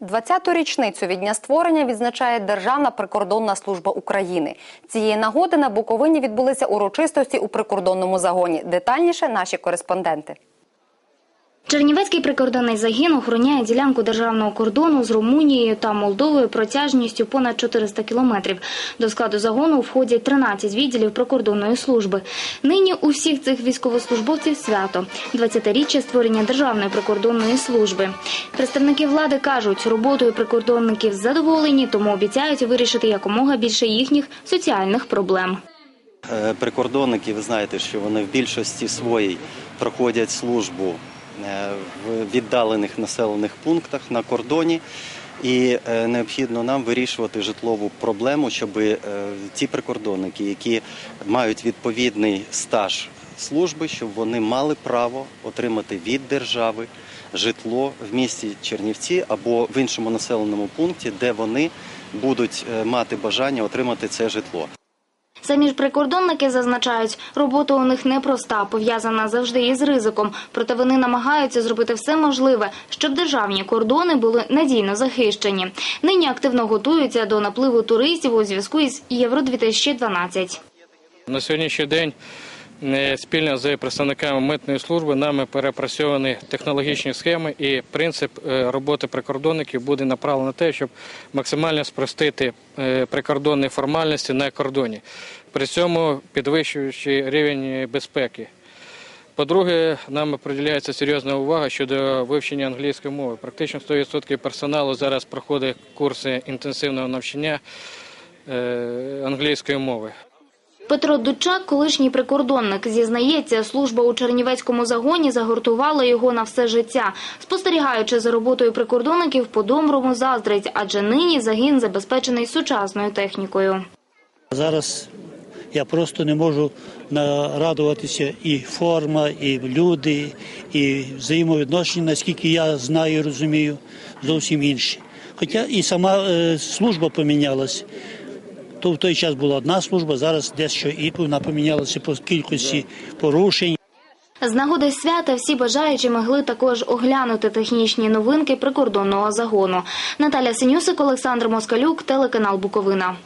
20-ту річницю від дня створення відзначає Державна прикордонна служба України. Цієї нагоди на Буковині відбулися урочистості у прикордонному загоні. Детальніше наші кореспонденти. Чернівецький прикордонний загін охороняє ділянку державного кордону з Румунією та Молдовою протяжністю понад 400 кілометрів. До складу загону входять 13 відділів прикордонної служби. Нині у всіх цих військовослужбовців свято – 20-річчя створення державної прикордонної служби. Представники влади кажуть, роботою прикордонників задоволені, тому обіцяють вирішити якомога більше їхніх соціальних проблем. Е, Прикордонники, ви знаєте, що вони в більшості своїй проходять службу в віддалених населених пунктах на кордоні. І е, необхідно нам вирішувати житлову проблему, щоб е, ті прикордонники, які мають відповідний стаж служби, щоб вони мали право отримати від держави житло в місті Чернівці або в іншому населеному пункті, де вони будуть е, мати бажання отримати це житло. Самі ж прикордонники зазначають, робота у них непроста, пов'язана завжди із ризиком. Проте вони намагаються зробити все можливе, щоб державні кордони були надійно захищені. Нині активно готуються до напливу туристів у зв'язку із Євро 2012 На сьогоднішній день спільно з представниками митної служби нами перепрацьовані технологічні схеми і принцип е, роботи прикордонників буде направлений на те, щоб максимально спростити е, прикордонні формальності на кордоні, при цьому підвищуючи рівень безпеки. По-друге, нам приділяється серйозна увага щодо вивчення англійської мови. Практично 100% персоналу зараз проходить курси інтенсивного навчання е, англійської мови. Петро Дучак, колишній прикордонник, зізнається, служба у Чернівецькому загоні загортувала його на все життя. Спостерігаючи за роботою прикордонників, по-доброму заздрить, адже нині загін забезпечений сучасною технікою. Зараз я просто не можу нарадуватися і форма, і люди, і взаємовідношення, наскільки я знаю і розумію, зовсім інші. Хоча і сама е, служба помінялась. То в той час була одна служба, зараз дещо і вона помінялася по кількості порушень. З нагоди свята всі бажаючі могли також оглянути технічні новинки прикордонного загону. Наталя Синюсик, Олександр Москалюк, телеканал Буковина.